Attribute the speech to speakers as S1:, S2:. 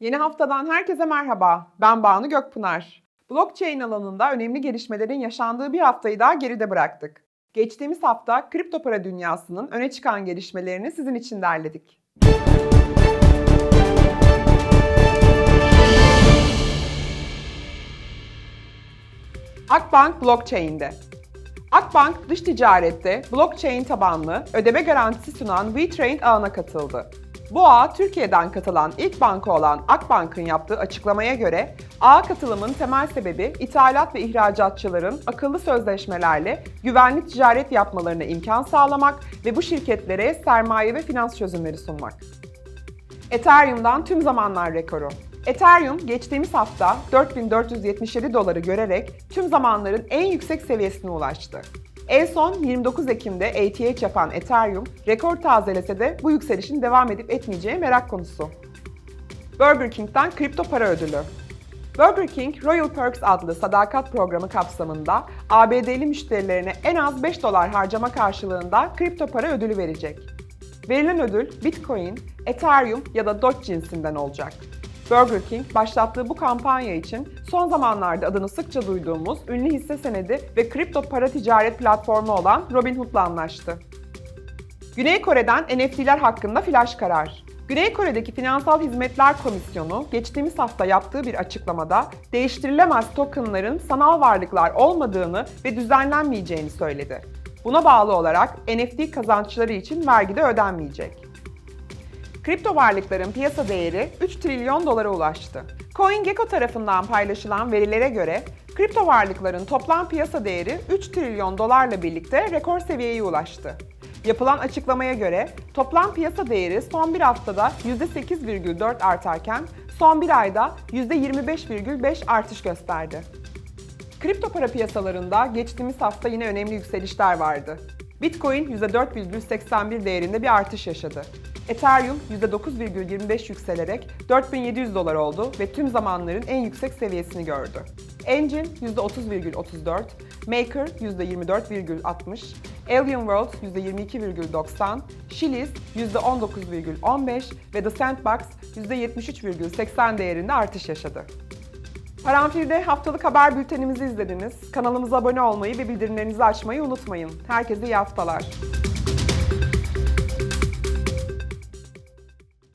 S1: Yeni haftadan herkese merhaba. Ben Banu Gökpınar. Blockchain alanında önemli gelişmelerin yaşandığı bir haftayı daha geride bıraktık. Geçtiğimiz hafta kripto para dünyasının öne çıkan gelişmelerini sizin için derledik. Akbank Blockchain'de. Akbank dış ticarette blockchain tabanlı ödeme garantisi sunan WeTrade ağına katıldı. Bu Türkiye'den katılan ilk banka olan Akbank'ın yaptığı açıklamaya göre ağa katılımın temel sebebi ithalat ve ihracatçıların akıllı sözleşmelerle güvenli ticaret yapmalarına imkan sağlamak ve bu şirketlere sermaye ve finans çözümleri sunmak. Ethereum'dan tüm zamanlar rekoru. Ethereum geçtiğimiz hafta 4477 doları görerek tüm zamanların en yüksek seviyesine ulaştı. En son 29 Ekim'de ATH yapan Ethereum rekor tazelese de bu yükselişin devam edip etmeyeceği merak konusu. Burger King'den kripto para ödülü. Burger King, Royal Perks adlı sadakat programı kapsamında ABD'li müşterilerine en az 5 dolar harcama karşılığında kripto para ödülü verecek. Verilen ödül Bitcoin, Ethereum ya da Doge cinsinden olacak. Burger King başlattığı bu kampanya için son zamanlarda adını sıkça duyduğumuz ünlü hisse senedi ve kripto para ticaret platformu olan Robinhood'la anlaştı. Güney Kore'den NFT'ler hakkında flash karar. Güney Kore'deki Finansal Hizmetler Komisyonu geçtiğimiz hafta yaptığı bir açıklamada değiştirilemez tokenların sanal varlıklar olmadığını ve düzenlenmeyeceğini söyledi. Buna bağlı olarak NFT kazançları için vergi de ödenmeyecek. Kripto varlıkların piyasa değeri 3 trilyon dolara ulaştı. CoinGecko tarafından paylaşılan verilere göre kripto varlıkların toplam piyasa değeri 3 trilyon dolarla birlikte rekor seviyeye ulaştı. Yapılan açıklamaya göre toplam piyasa değeri son bir haftada %8,4 artarken son bir ayda %25,5 artış gösterdi. Kripto para piyasalarında geçtiğimiz hafta yine önemli yükselişler vardı. Bitcoin %4,81 değerinde bir artış yaşadı. Ethereum %9,25 yükselerek 4700 dolar oldu ve tüm zamanların en yüksek seviyesini gördü. Engine %30,34, Maker %24,60, Alien World %22,90, Shillis %19,15 ve The Sandbox %73,80 değerinde artış yaşadı. Paranfil'de haftalık haber bültenimizi izlediniz. Kanalımıza abone olmayı ve bildirimlerinizi açmayı unutmayın. Herkese iyi haftalar.